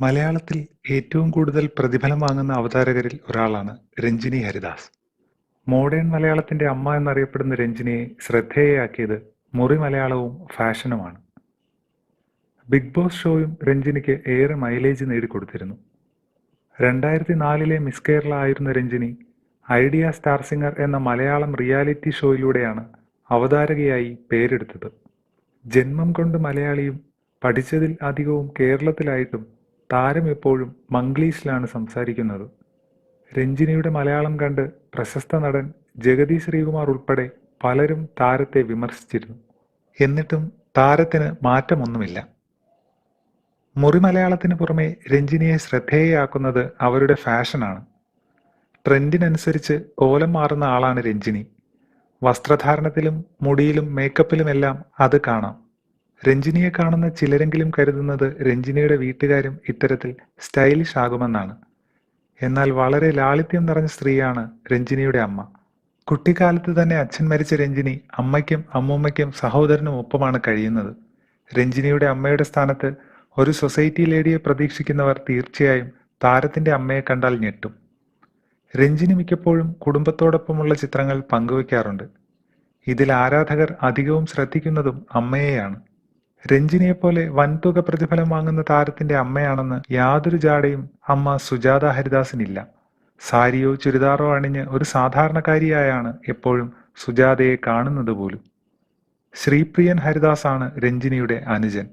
മലയാളത്തിൽ ഏറ്റവും കൂടുതൽ പ്രതിഫലം വാങ്ങുന്ന അവതാരകരിൽ ഒരാളാണ് രഞ്ജിനി ഹരിദാസ്. മോഡേൺ മലയാളത്തിന്റെ അമ്മ എന്നറിയപ്പെടുന്ന രഞ്ജിനിയെ ശ്രദ്ധേയയാക്കിയത് മുറി മലയാളവും ഫാഷനുമാണ്. ബിഗ് ബോസ് ഷോയും രഞ്ജിനിക്ക് ഏറെ മൈലേജ് നേടിക്കൊടുത്തിരുന്നു. രണ്ടായിരത്തി നാലിലെ മിസ് കേരള ആയിരുന്ന രഞ്ജിനി ഐഡിയ സ്റ്റാർ സിംഗർ എന്ന മലയാളം റിയാലിറ്റി ഷോയിലൂടെയാണ് അവതാരകയായി പേരെടുത്തത്. ജന്മം കൊണ്ട് മലയാളിയും പഠിച്ചതിൽ അധികവും കേരളത്തിലായിട്ടും താരം എപ്പോഴും മംഗ്ലീഷിലാണ് സംസാരിക്കുന്നത്. രഞ്ജിനിയുടെ മലയാളം കണ്ട് പ്രശസ്ത നടൻ ജഗതി ശ്രീകുമാർ ഉൾപ്പെടെ പലരും താരത്തെ വിമർശിച്ചിരുന്നു. എന്നിട്ടും താരത്തിന് മാറ്റമൊന്നുമില്ല. മുറി മലയാളത്തിന് പുറമെ രഞ്ജിനിയെ ശ്രദ്ധേയയാക്കുന്നത് അവരുടെ ഫാഷനാണ്. ട്രെൻഡിനനുസരിച്ച് കോലം മാറുന്ന ആളാണ് രഞ്ജിനി. വസ്ത്രധാരണത്തിലും മുടിയിലും മേക്കപ്പിലുമെല്ലാം അത് കാണാം. രഞ്ജിനിയെ കാണുന്ന ചിലരെങ്കിലും കരുതുന്നത് രഞ്ജിനിയുടെ വീട്ടുകാരും ഇത്തരത്തിൽ സ്റ്റൈലിഷ് ആകുമെന്നാണ്. എന്നാൽ വളരെ ലാളിത്യം നിറഞ്ഞ സ്ത്രീയാണ് രഞ്ജിനിയുടെ അമ്മ. കുട്ടിക്കാലത്ത് തന്നെ അച്ഛൻ മരിച്ച രഞ്ജിനി അമ്മയ്ക്കും അമ്മൂമ്മയ്ക്കും സഹോദരനും ഒപ്പമാണ് കഴിയുന്നത്. രഞ്ജിനിയുടെ അമ്മയുടെ സ്ഥാനത്ത് ഒരു സൊസൈറ്റി ലേഡിയെ പ്രതീക്ഷിക്കുന്നവർ തീർച്ചയായും താരത്തിന്റെ അമ്മയെ കണ്ടാൽ ഞെട്ടും. രഞ്ജിനി മിക്കപ്പോഴും കുടുംബത്തോടൊപ്പമുള്ള ചിത്രങ്ങൾ പങ്കുവയ്ക്കാറുണ്ട് ഇതിൽ ആരാധകർ അധികവും ശ്രദ്ധിക്കുന്നതും അമ്മയെയാണ്. രഞ്ജിനിയെപ്പോലെ വൻതുക പ്രതിഫലം വാങ്ങുന്ന താരത്തിന്റെ അമ്മയാണെന്ന് യാതൊരു ജാടയും അമ്മ സുജാത ഹരിദാസിനില്ല. സാരിയോ ചുരിദാറോ അണിഞ്ഞ് ഒരു സാധാരണക്കാരിയായാണ് എപ്പോഴും സുജാതയെ കാണുന്നത് പോലും. ശ്രീപ്രിയൻ ഹരിദാസാണ് രഞ്ജിനിയുടെ അനുജൻ.